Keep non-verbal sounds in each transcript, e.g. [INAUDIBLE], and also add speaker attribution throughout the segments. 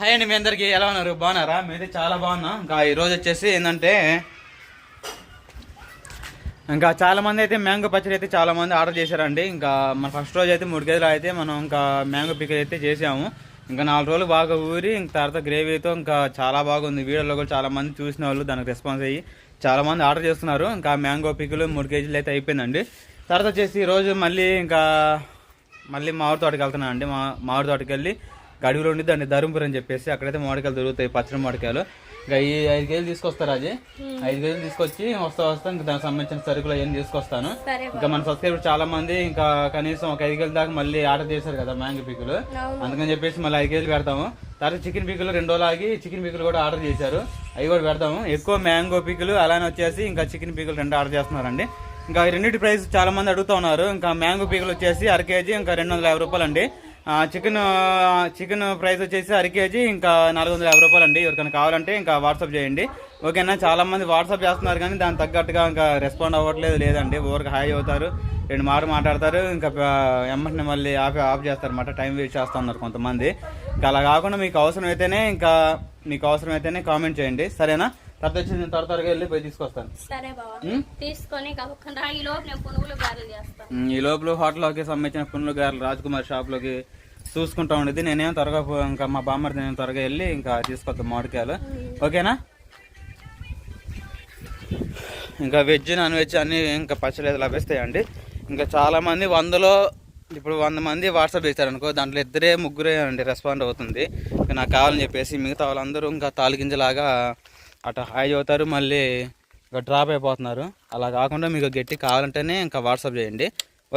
Speaker 1: Hi అండి మీ అందరికి. ఎలా ఉన్నారు? బాగున్నారా? మీరైతే చాలా బాగున్నా. ఇంకా ఈ రోజు వచ్చేసి ఏంటంటే ఇంకా చాలామంది అయితే మ్యాంగో పచ్చడి అయితే చాలామంది ఆర్డర్ చేశారండి. ఇంకా మన ఫస్ట్ రోజు అయితే మూడు కేజీలు అయితే మనం ఇంకా మ్యాంగో పిక్కలు అయితే చేసాము. ఇంకా నాలుగు రోజులు బాగా ఊరి ఇంకా తర్వాత గ్రేవీతో ఇంకా చాలా బాగుంది. వీడియోలో కూడా చాలామంది చూసిన వాళ్ళు దానికి రెస్పాన్స్ అయ్యి చాలామంది ఆర్డర్ చేస్తున్నారు. ఇంకా మ్యాంగో పిక్కలు మూడు కేజీలు అయితే అయిపోయిందండి. తర్వాత వచ్చేసి ఈరోజు రోజు మళ్ళీ ఇంకా మళ్ళీ మామిడి తోటకి వెళ్తున్నాను అండి మా మామిడి తోటకి వెళ్ళి గడుగులో ఉండి దాన్ని ధర్మపురం అని చెప్పేసి అక్కడైతే మామిడికాయలు దొరుకుతాయి పచ్చడి మామిడికాయలు. ఇంకా ఈ ఐదు కేజీలు తీసుకొస్తారు అది ఐదు కేజీలు తీసుకొచ్చి వస్తా వస్తా ఇంకా దానికి సంబంధించిన సరుకులు అవన్నీ తీసుకొస్తాను. ఇంకా మన సబ్స్క్రైబర్ చాలా మంది ఇంకా కనీసం ఒక ఐదు కేజీల దాకా మళ్ళీ ఆర్డర్ చేశారు కదా మ్యాంగో పీకులు. అందుకని చెప్పేసి మళ్ళీ ఐదు కేజీలు పెడతాము. తర్వాత చికెన్ పీకులు రెండు రోజులు ఆగి చికెన్ పీకులు కూడా ఆర్డర్ చేశారు. అవి కూడా పెడతాము. ఎక్కువ మ్యాంగో పీకులు అలానే వచ్చేసి ఇంకా చికెన్ పీకులు రెండు ఆర్డర్ చేస్తున్నారండి. ఇంకా రెండింటి ప్రైస్ చాలా మంది అడుగుతా ఉన్నారు. ఇంకా మ్యాంగో పీకులు వచ్చేసి అర కేజీ ఇంకా రెండు వందల యాభై రూపాయలు అండి చికెన్ చికెన్ ప్రైస్ వచ్చేసి అర కేజీ ఇంకా నాలుగు వందల యాభై రూపాయలు అండి ఎవరికైనా కావాలంటే ఇంకా వాట్సాప్ చేయండి. ఓకేనా? చాలామంది వాట్సాప్ చేస్తున్నారు కానీ దానికి తగ్గట్టుగా ఇంకా రెస్పాండ్ అవ్వట్లేదు లేదండి. ఓవర్కి హాయ్ అవుతారు రెండు మాటలు మాట్లాడతారు ఇంకా ఎమ్మటిని మళ్ళీ ఆఫ్ ఆఫ్ చేస్తారనమాట టైం వేస్ట్ చేస్తూ ఉన్నారు కొంతమంది. ఇంకా అలా కాకుండా మీకు అవసరం అయితేనే ఇంకా మీకు అవసరం అయితేనే కామెంట్ చేయండి. సరేనా? తర్వాత వచ్చి నేను త్వర త్వరగా వెళ్ళి పోయి తీసుకొస్తాను.
Speaker 2: సరే బాబా? తీసుకొని ఈ లోపు నేను పునుగులు గారెలు చేస్తాను
Speaker 1: ఈ లోపల హోటల్లోకి సంబంధించిన గారు షాప్లోకి చూసుకుంటా ఉండేది నేనేం త్వరగా ఇంకా మా బామ్మర్ నేను త్వరగా వెళ్ళి ఇంకా తీసుకొద్దాం మామిడికాయలు. ఓకేనా? ఇంకా వెజ్ నాన్ వెజ్ అన్ని ఇంకా అయితే లభిస్తాయండి. ఇంకా చాలా మంది వందలో ఇప్పుడు వంద మంది వాట్సాప్ చేశారు అనుకో దాంట్లో ఇద్దరే ముగ్గురే అండి రెస్పాండ్ అవుతుంది. ఇంకా నాకు కావాలని చెప్పేసి మిగతా వాళ్ళందరూ ఇంకా తాలిగింజలాగా అటు హాయ్ అవుతారు మళ్ళీ ఇంకా డ్రాప్ అయిపోతున్నారు. అలా కాకుండా మీకు గట్టి కావాలంటేనే ఇంకా వాట్సాప్ చేయండి.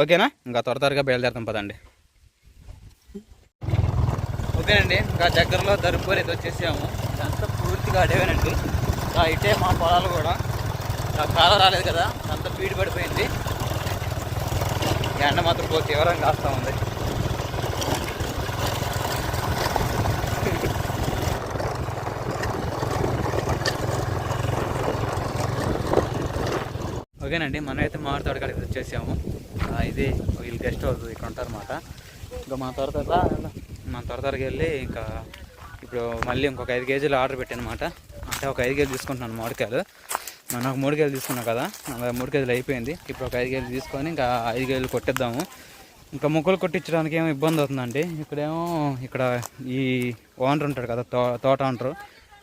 Speaker 1: ఓకేనా? ఇంకా త్వర త్వరగా బయలుదేరుతాం పదండి. ఓకేనండి ఇంకా దగ్గరలో దరుపూర్ అయితే వచ్చేసాము. అంతా పూర్తిగా అడవేనండి ఇంకా ఇటే మా పొలాలు కూడా. ఇంకా కాలం రాలేదు కదా అంతా పీడి పడిపోయింది ఎండ మాత్రం పో తీవ్రంగా కాస్తా ఉంది. ఓకేనండి మనం అయితే మామిడి తోటకాడికి వచ్చేసాము. ఇది వీళ్ళు గెస్ట్ హౌస్ ఇక్కడ ఉంటారన్నమాట. ఇంకా మా త్వర త్వర మా త్వర త్వరగా వెళ్ళి ఇంకా ఇప్పుడు మళ్ళీ ఇంకొక ఐదు కేజీలు ఆర్డర్ పెట్టానమాట. అంటే ఒక ఐదు కేజీలు తీసుకుంటున్నాను మామిడికాయలు. మనం ఒక మూడు కేజీలు తీసుకున్నాం కదా మూడు కేజీలు అయిపోయింది. ఇప్పుడు ఒక ఐదు కేజీలు తీసుకొని ఇంకా ఐదు కేజీలు కొట్టిద్దాము. ఇంకా ముక్కలు కొట్టించడానికి ఏమో ఇబ్బంది అవుతుందండి. ఇక్కడేమో ఇక్కడ ఈ ఓనర్ ఉంటాడు కదా తో తోట ఓనరు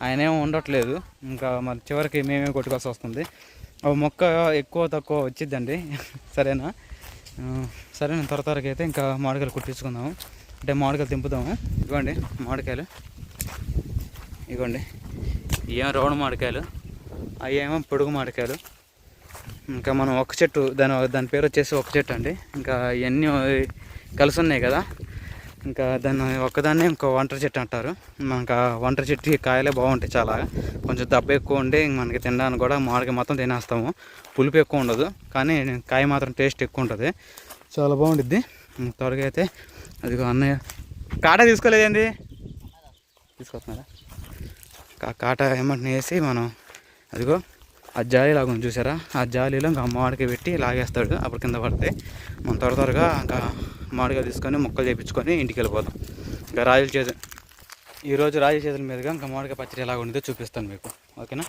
Speaker 1: ఆయన ఏమో ఉండట్లేదు. ఇంకా మరి చివరికి మేమే కొట్టుకోవాల్సి వస్తుంది. ఒక మొక్క ఎక్కువ తక్కువ వచ్చిద్దండి. [LAUGHS] సరేనా? సరే నేను త్వర త్వరగా అయితే ఇంకా మామిడికాయలు కుట్టించుకుందాము. అంటే మామిడికాయలు తింపుదాము ఇవ్వండి మామిడికాయలు. ఇవ్వండి ఏమో రౌండ్ మామిడికాయలు. అవి ఏమో పొడుగు మామిడికాయలు. ఇంకా మనం ఒక చెట్టు దాని దాని పేరు వచ్చేసి ఒక చెట్టు అండి. ఇంకా ఇవన్నీ కలిసి ఉన్నాయి కదా. ఇంకా దాన్ని ఒక్కదాన్నే ఇంకో ఒంటరి చెట్టు అంటారు. మనకు ఆ ఒంటరి చెట్టు కాయలే బాగుంటాయి చాలా. కొంచెం దెబ్బ ఎక్కువ ఉండి మనకి తినడానికి కూడా మామిడికి మొత్తం తినేస్తాము. పులుపు ఎక్కువ ఉండదు కానీ కాయ మాత్రం టేస్ట్ ఎక్కువ ఉంటుంది. చాలా బాగుంటుంది త్వరగా అయితే అదిగో అన్నయ్య కాటా తీసుకోలేదండి. తీసుకొస్తున్నారా? కా- కాటా ఏమంటే వేసి మనం అదిగో ఆ జాలి లాగా ఉంది చూసారా? ఆ జాలీలో ఇంకా మామిడికాయ పెట్టి లాగేస్తాడు అప్పుడు కింద పడితే మనం త్వర త్వరగా ఇంకా మామిడికాయ తీసుకొని ముక్కలు చేపించుకొని ఇంటికి వెళ్ళిపోతాం ఇంకా రాజుల చేతి ఈరోజు రాజు చేతుల మీదుగా ఇంకా మామిడికాయ పచ్చడి ఎలా ఉంటుందో చూపిస్తాను మీకు. ఓకేనా?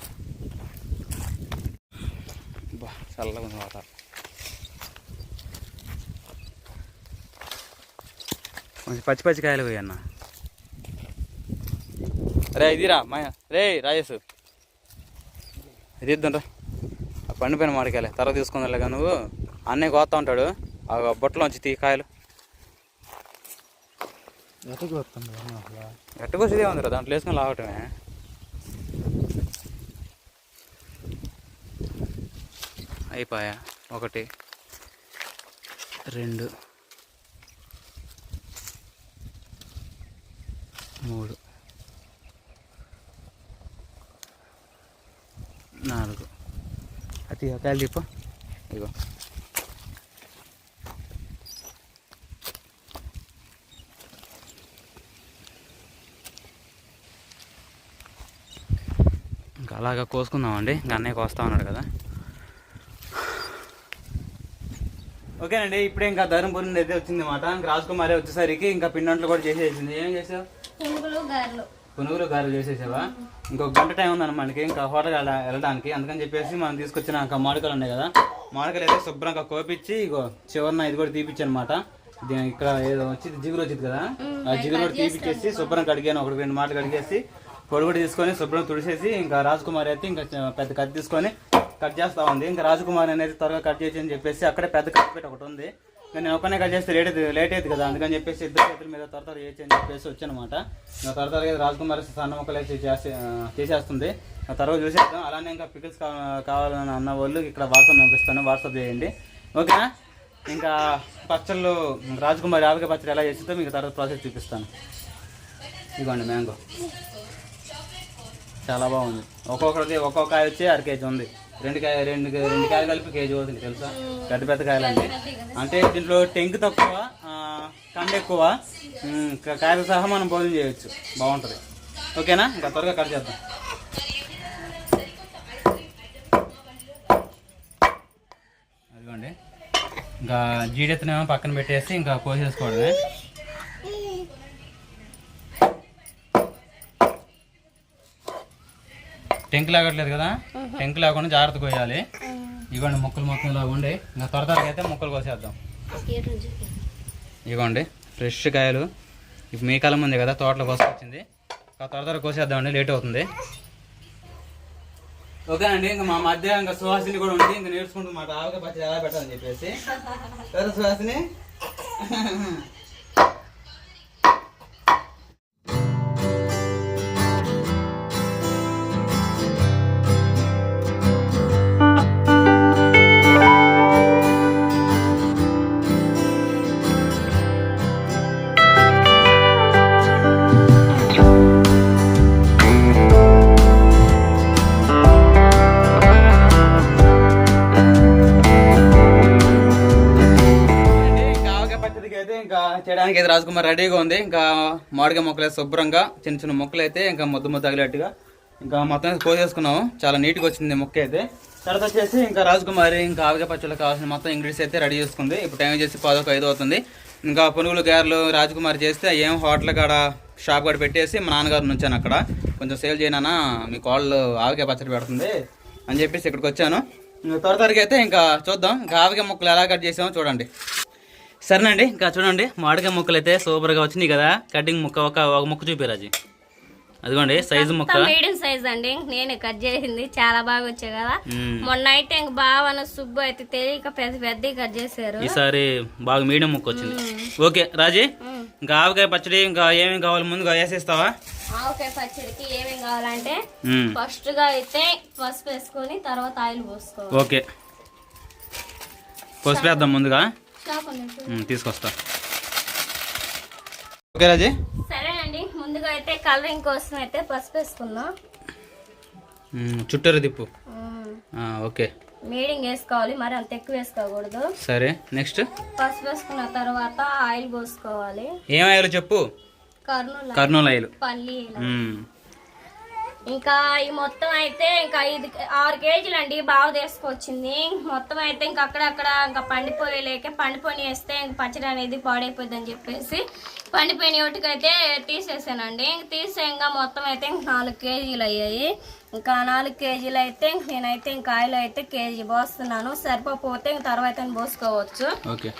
Speaker 1: బా చల్లగా ఉంది వాతావరణం. కొంచెం పచ్చి పచ్చి కాయలు పోయన్న రే ఇదిరా మాయ. రే రాజేష్. ఇది ఇద్దాంరా ఆ పండిపోయిన మాడికాయలే తర్వాత తీసుకుందా నువ్వు. అన్నయ్య కోస్తా ఉంటాడు. ఆ బొట్టలోంచి తీ కాయలు.
Speaker 3: ఎటుకు వస్తుంది అసలు
Speaker 1: ఎట్టుకొచ్చేదే ఉందిరా దాంట్లో వేసుకొని లాగటమే. అయిపోయా. ఒకటి రెండు మూడు నాలుగు. అది చెప్పు ఇగో అలాగా కోసుకుందామండి. అన్నయ్య కోస్తా ఉన్నాడు కదా. ఓకేనండి ఇప్పుడే ఇంకా ధర్మపురి అయితే వచ్చింది మాట ఇంకా రాజకుమారి వచ్చేసరికి ఇంకా పిండంట్లు కూడా చేసేసింది. ఏం చేసావు?
Speaker 2: పునుగులు గారెలు.
Speaker 1: పునుగులు గారెలు చేసేసావా? ఇంకొక గంట టైం ఉందన్న మనకి. ఇంకా హోటల్ వెళ్ళడానికి. అందుకని చెప్పేసి మనం తీసుకొచ్చిన ఇంకా మామిడికాయలు ఉన్నాయి కదా. మామిడికాయలు అయితే శుభ్రంగా కోపించి ఇగో చివరిన ఇది కూడా తీపిచ్చి అనమాట ఇక్కడ ఏదో వచ్చి జిగురు వచ్చింది కదా. ఆ జిగురు కూడా తీపిచ్చేసి శుభ్రం కడిగాను. ఒకటి రెండు మాటలు కడిగేసి పొడుగుడు తీసుకొని శుభ్రం తుడిసేసి ఇంకా రాజకుమారి అయితే ఇంకా పెద్ద కత్తి తీసుకొని కట్ చేస్తా ఉంది. ఇంకా రాజకుమారి అనేది త్వరగా కట్ చేసి అని చెప్పేసి అక్కడే పెద్ద కత్తి పెట్టి ఒకటి ఉంది. ఇంకా నేను ఒక్కనే కట్ చేస్తే లేట్ లేట్ అవుతుంది కదా అందుకని చెప్పేసి ఇద్దరు చేతుల మీద త్వర త్వర చేయొచ్చు అని చెప్పేసి వచ్చానమాట. ఇంకా త్వర త్వరగా రాజకుమారి సన్న మొక్కలు వేసి చేసేస్తుంది. తర్వాత చూసేద్దాం. అలానే ఇంకా పికిల్స్ కావాలని అన్న వాళ్ళు ఇక్కడ వాట్సాప్ పంపిస్తాను వాట్సాప్ చేయండి. ఓకేనా? ఇంకా పచ్చళ్ళు రాజకుమారి ఆవిక పచ్చడి ఎలా చేస్తుందో మీకు తర్వాత ప్రాసెస్ చూపిస్తాను. ఇదిగోండి మ్యాంగో. చాలా బాగుంది. ఒక్కొక్కరికి ఒక్కొక్క కాయ వచ్చి అర కేజీ ఉంది. రెండు కాయ రెండు రెండు కాయలు కలిపి కేజీ అవుతుంది తెలుసా? పెద్ద పెద్ద కాయలు అండి అంటే దీంట్లో టెంక్ తక్కువ కండ ఎక్కువ కాయలు సహా మనం భోజనం చేయొచ్చు. బాగుంటుంది. ఓకేనా? ఇంకా త్వరగా కట్ చేద్దాం. అదిగోండి. ఇంకా జీడెత్తనేమో పక్కన పెట్టేసి ఇంకా కోసేసుకోవడమే. టెంక్ లాగట్లేదు కదా? టెంక్ లాగకుండా జాగ్రత్త కోయాలి ఇవ్వండి ముక్కలు మొత్తం లాగుండి ఇంకా త్వర త్వరగా అయితే ముక్కలు కోసేద్దాం. ఇవ్వండి ఫ్రెష్ కాయలు. ఇప్పుడు మీ కాలం ఉంది కదా తోటలో కోసుకొచ్చింది. ఇంకా త్వర త్వరగా కోసేద్దామండి లేట్ అవుతుంది. ఓకే అండి ఇంకా మా మధ్య ఇంకా సుహాసిని కూడా ఉంది. ఇంకా నేర్చుకుంటుంది మాట ఆవకాయ పచ్చడి ఎలా పెట్టాలని చెప్పేసి. కదా సుహాసిని? చేయడానికి అయితే రాజకుమార్ రెడీగా ఉంది. ఇంకా మామిడికాయ మొక్కలు అయితే శుభ్రంగా చిన్న చిన్న మొక్కలు అయితే ఇంకా ముద్దు ముద్దు తగిలేట్టుగా ఇంకా మొత్తం అయితే కోసేసుకున్నాము. చాలా నీట్గా వచ్చింది మొక్క అయితే. తర్వాత వచ్చేసి ఇంకా రాజకుమారి ఇంకా ఆవిగా పచ్చళ్ళకి కావాల్సిన మొత్తం ఇంగ్రీడియంట్స్ అయితే రెడీ చేసుకుంది. ఇప్పుడు టైం చేసి పదొక ఐదు అవుతుంది. ఇంకా పునుగులు గారెలు రాజకుమారి చేస్తే ఏం హోటల్ కాడ షాప్ కాడ పెట్టేసి మా నాన్నగారు నుంచాను అక్కడ. కొంచెం సేల్ చేయనా మీ కాళ్ళు ఆవిగా పచ్చడి పెడుతుంది అని చెప్పేసి ఇక్కడికి వచ్చాను. ఇంకా త్వర త్వరగా అయితే ఇంకా చూద్దాం. ఇంకా ఆవిగా ముక్కలు ఎలా కట్ చేసామో చూడండి. సరేనండి ఇంకా చూడండి మామిడికాయ ముక్కలు అయితే సూపర్గా వచ్చినాయి కదా. కటింగ్ ముక్క ఒక ఒక ముక్క చూపిరాజు అదిగోండి సైజు ముక్క.
Speaker 2: మీడియం సైజ్ అండి. నేను కట్ చేసింది చాలా బాగా వచ్చాయి కదా. మొన్న అయితే ఇంక బావన సుబ్బు అయితే తెలియక పెద్ద పెద్ద కట్ చేశారు.
Speaker 1: ఈసారి బాగా మీడియం ముక్క వచ్చింది. ఓకే రాజీ. ఇంకా ఆవకాయ పచ్చడి ఇంకా ఏమేమి కావాలి ముందుగా వేసేస్తావా?
Speaker 2: ఆవకాయ పచ్చడికి ఏమేం కావాలంటే. ఫస్ట్గా అయితే పసుపు వేసుకొని తర్వాత ఆయిల్ పోసుకోవాలి.
Speaker 1: ఓకే. ముందుగా
Speaker 2: ఉంది చూడు.
Speaker 1: మ్మ్, తీసుకొస్తా. ఓకే రాజీ?
Speaker 2: సరేనండి ముందుగా అయితే కలరింగ్ కోసం అయితే పసుపు వేసుకుందాం.
Speaker 1: చుట్టూరు తిప్పు. ఆ, ఓకే.
Speaker 2: మీడియం వేసుకోవాలి మరి అంత ఎక్కువ వేసుకోకూడదు.
Speaker 1: సరే నెక్స్ట్?
Speaker 2: పసుపు వేసుకున్న తర్వాత ఆయిల్ పోసుకోవాలి.
Speaker 1: ఏమయ్యాలో చెప్పు?
Speaker 2: కర్నూలు
Speaker 1: కర్నూలు ఆయిల్.
Speaker 2: పల్లి. ఇంకా ఈ మొత్తం అయితే ఇంకా ఐదు ఆరు కేజీలు అండి బాగా తీసుకొచ్చింది. మొత్తం అయితే ఇంకా అక్కడక్కడ ఇంకా పండిపోయలేక పండిపోయి వేస్తే ఇంక పచ్చడి అనేది పాడైపోద్ది అని చెప్పేసి పండిపోయిన ఒకటికైతే తీసేసానండి. ఇంక తీసేయంగా మొత్తం అయితే ఇంక నాలుగు కేజీలు అయ్యాయి. ఇంకా నాలుగు కేజీలు అయితే ఇంక నేనైతే ఇంకా ఆయిల్ అయితే కేజీ పోస్తున్నాను. సరిపోతే ఇంక తర్వాత పోసుకోవచ్చు.
Speaker 1: ఓకే.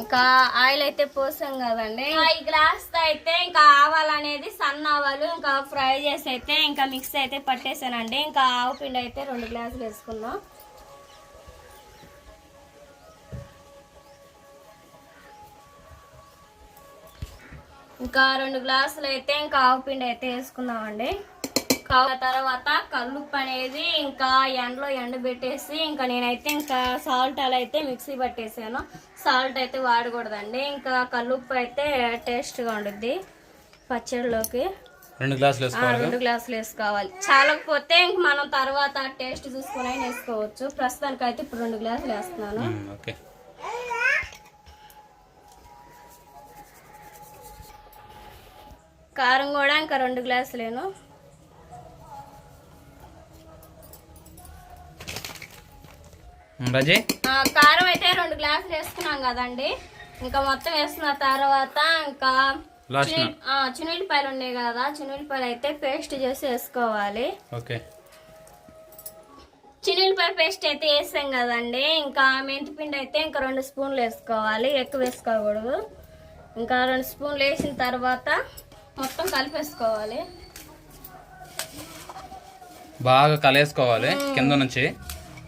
Speaker 2: ఇంకా ఆయిల్ అయితే పోసాం కదండి. ఈ గ్లాస్ అయితే ఇంకా ఆవాలు అనేది సన్న ఆవాలు ఇంకా ఫ్రై చేసి అయితే ఇంకా మిక్స్ అయితే పట్టేసానండి. ఇంకా ఆవు పిండి అయితే రెండు గ్లాసులు వేసుకుందాం. ఇంకా రెండు గ్లాసులు అయితే ఇంకా ఆవు పిండి అయితే వేసుకుందామండి. కావున తర్వాత కల్లుప్పు అనేది ఇంకా ఎండలో ఎండబెట్టేసి ఇంకా నేనైతే ఇంకా సాల్ట్ అలా అయితే మిక్సీ పట్టేసాను. సాల్ట్ అయితే వాడకూడదండి. ఇంకా కల్లుప్పు అయితే టేస్ట్గా ఉండుద్ది పచ్చడిలోకి
Speaker 1: రెండు గ్లాసులు
Speaker 2: రెండు గ్లాసులు వేసుకోవాలి. చాలకపోతే ఇంక మనం తర్వాత టేస్ట్ చూసుకుని వేసుకోవచ్చు. ప్రస్తుతానికి అయితే ఇప్పుడు రెండు గ్లాసులు వేస్తున్నాను.
Speaker 1: ఓకే.
Speaker 2: కారం కూడా ఇంకా రెండు గ్లాసులేను
Speaker 1: మ్మ్, రాజీ
Speaker 2: ఆ, కారం అయితే రెండు గ్లాసులు వేసుకున్నాం కదండి. ఇంకా మొత్తం వేసుకున్న తర్వాత ఇంకా చునుల్లిపాయలు ఉన్నాయి కదా చునుల్లిపాయలు అయితే పేస్ట్ చేసి వేసుకోవాలి.
Speaker 1: ఓకే.
Speaker 2: పేస్ట్ అయితే వేసాం కదండి. ఇంకా మెంతిపిండి అయితే ఇంకా రెండు స్పూన్లు వేసుకోవాలి. ఎక్కువ వేసుకోకూడదు. ఇంకా రెండు స్పూన్లు వేసిన తర్వాత మొత్తం కలిపేసుకోవాలి.
Speaker 1: బాగా కలేసుకోవాలి కింద నుంచి.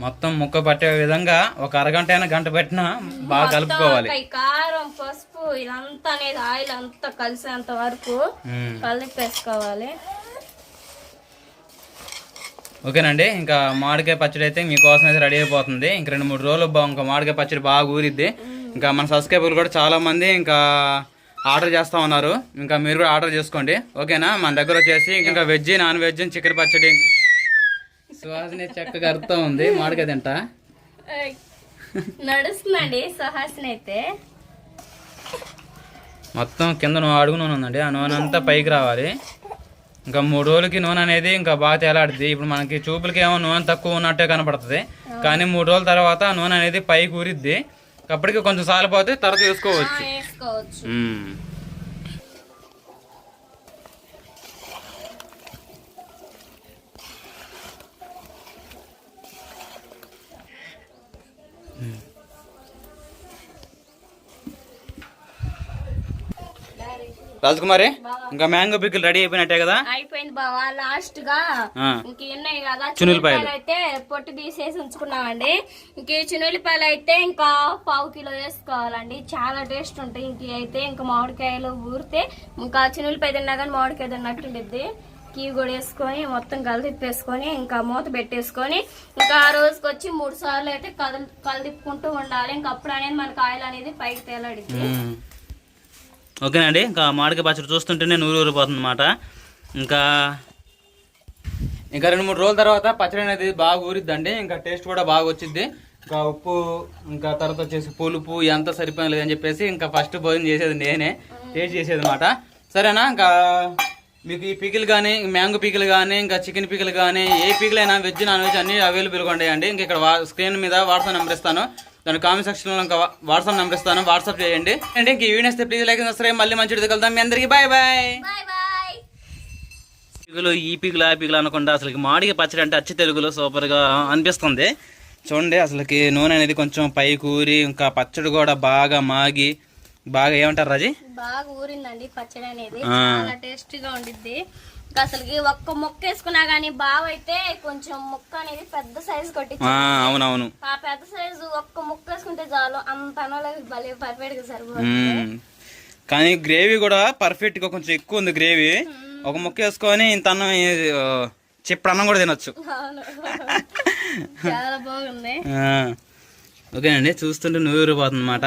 Speaker 1: మొత్తం ముక్క పట్టే విధంగా ఒక అరగంట అయినా గంట పెట్టినా బాగా కలుపుకోవాలి.
Speaker 2: కారం పసుపు ఇదంతా అనేది ఆయిల్ అంతా కలిసేంత వరకు. కలిపేసుకోవాలి.
Speaker 1: ఓకేనండి ఇంకా మామిడికాయ పచ్చడి అయితే మీకోసం అయితే రెడీ అయిపోతుంది. ఇంకా రెండు మూడు రోజులు ఇంకా మామిడికాయ పచ్చడి బాగా ఊరిద్ది. ఇంకా మన సబ్స్క్రైబర్లు కూడా చాలా మంది ఇంకా ఆర్డర్ చేస్తా ఉన్నారు. ఇంకా మీరు కూడా ఆర్డర్ చేసుకోండి. ఓకేనా? మన దగ్గర వచ్చేసి ఇంకా వెజ్ నాన్ వెజ్ చికెన్ పచ్చడి సువాసన చక్కగా అర్థం ఉంది. మామిడికాయ తింట.
Speaker 2: నడుస్తుందండి సుహాసిని అయితే.
Speaker 1: మొత్తం కింద అడుగు నూనె ఉందండి. ఆ నూనె అంతా పైకి రావాలి. ఇంకా మూడు రోజులకి నూనె అనేది ఇంకా బాగా తేలాడుద్ది. ఇప్పుడు మనకి చూపులకి ఏమో నూనె తక్కువ ఉన్నట్టే కనపడుతుంది. కానీ మూడు రోజుల తర్వాత నూనె అనేది పైకి ఊరిద్ది. అప్పటికి కొంచెం సాలిపోతే తర్వాత వేసుకోవచ్చు. రాజకుమారి ఇంకా మ్యాంగో పిక్కులు రెడీ అయిపోయినట్టే కదా?
Speaker 2: అయిపోయింది బావా లాస్ట్గా
Speaker 1: ఆ.
Speaker 2: ఇంక ఉన్నాయి కదా
Speaker 1: చునులపాయలు.
Speaker 2: అయితే పొట్టు తీసేసి ఉంచుకున్నామండి. ఇంక చునులపాయలు అయితే ఇంకా పావు కిలో వేసుకోవాలండి. చాలా టేస్ట్ ఉంటాయి. ఇంక అయితే ఇంకా మామిడికాయలు ఊరితే ఇంకా చునులపాయ తిన్నా కానీ మామిడికాయ తిన్నట్టు ఉండిద్ది. కీవి కూడా వేసుకొని మొత్తం కలిదిప్పేసుకొని ఇంకా మూత పెట్టేసుకొని ఇంకా ఆ రోజుకి వచ్చి మూడు సార్లు అయితే కదలి కలిదిప్పుకుంటూ ఉండాలి. ఇంకా అప్పుడు అనేది మనకి ఆయిల్ అనేది పైకి తేలాడిద్ది.
Speaker 1: మ్మ్. ఓకేనండి ఇంకా మామిడికాయ పచ్చడి చూస్తుంటేనే నూరు ఊరిపోతుంది అనమాట ఇంకా ఇంకా రెండు మూడు రోజుల తర్వాత పచ్చడి అనేది బాగా ఊరిద్దండి ఇంకా టేస్ట్ కూడా బాగా వచ్చింది ఇంకా ఉప్పు ఇంకా తర్వాత వచ్చేసి పులుపు ఎంత సరిపోయింది అని చెప్పేసి ఇంకా ఫస్ట్ భోజనం చేసేది నేనే టేస్ట్ చేసేది అనమాట సరేనా ఇంకా మీకు ఈ పికిల్ కానీ మ్యాంగో పికిల్ కానీ ఇంకా చికెన్ పికిల్ కానీ ఏ పికిల్ అయినా వెజ్ నాన్ వెజ్ అన్ని అవైలబుల్గా ఉంటాయండి ఇంకా ఇక్కడ వా- స్క్రీన్ మీద వాట్సాప్ నెంబర్ ఇస్తాను. దాని కామెంట్ సెక్షన్లో ఇంకా వాట్సాప్ నెంబర్ ఇస్తాను. వాట్సాప్ చేయండి. అంటే ఇంక ఈ వీడియో వస్తే ప్లీజ్ లైక్ సబ్స్క్రైబ్ మళ్ళీ మంచి కలుద్దాం. మీ అందరికీ బాయ్ బాయ్
Speaker 2: బాయ్ బాయ్
Speaker 1: పిగులు ఈ పిగులు ఆ పిగులు అనకుండా అసలు మాడికి పచ్చడి అంటే అచ్చి తెలుగులో సూపర్గా అనిపిస్తుంది. చూడండి అసలుకి నూనె అనేది కొంచెం పై కూరి ఇంకా పచ్చడి కూడా బాగా మాగి బాగా ఏమంటారు రాజీ?
Speaker 2: బాగా ఊరిందండి పచ్చడి అనేది. చాలా టేస్టీగా ఉండిద్ది. అసలుకి ఒక్క మొక్క వేసుకున్నా గానీ బావ అయితే కొంచెం ముక్క అనేది పెద్ద సైజు కొట్టించి
Speaker 1: ఆ, అవునవును.
Speaker 2: ఆ పెద్ద సైజు ఒక్క ముక్క వేసుకుంటే చాలు అంత అనలేదు భలే పర్ఫెక్ట్గా సరిపోతుంది.
Speaker 1: కానీ గ్రేవీ కూడా పర్ఫెక్ట్గా కొంచెం ఎక్కువ ఉంది గ్రేవీ ఒక ముక్క వేసుకొని ఇంత అన్నం అన్నం కూడా తినొచ్చు.
Speaker 2: చాలా బాగుంది.
Speaker 1: ఆ, ఓకేనండి చూస్తుంటే నూరిపోతుంది అనమాట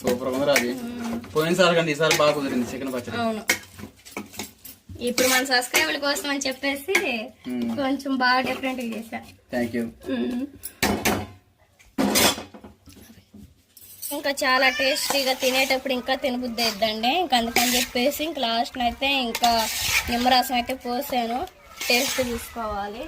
Speaker 1: సూపర్ ఉంది అది పోయినసారి కంటే ఈసారి బాగా కుదిరింది చికెన్ పచ్చడి.
Speaker 2: అవును. ఇప్పుడు మన సబ్స్క్రైబర్ల కోసం అని చెప్పేసి. కొంచెం బాగా డిఫరెంట్గా చేశా.
Speaker 1: Thank you.
Speaker 2: ఇంకా చాలా టేస్టీగా తినేటప్పుడు ఇంకా తినబుద్ధి అయిద్దండి. ఇంకా అందుకని చెప్పేసి ఇంకా లాస్ట్ అయితే ఇంకా నిమ్మరసం అయితే పోసాను. టేస్ట్ చూసుకోవాలి.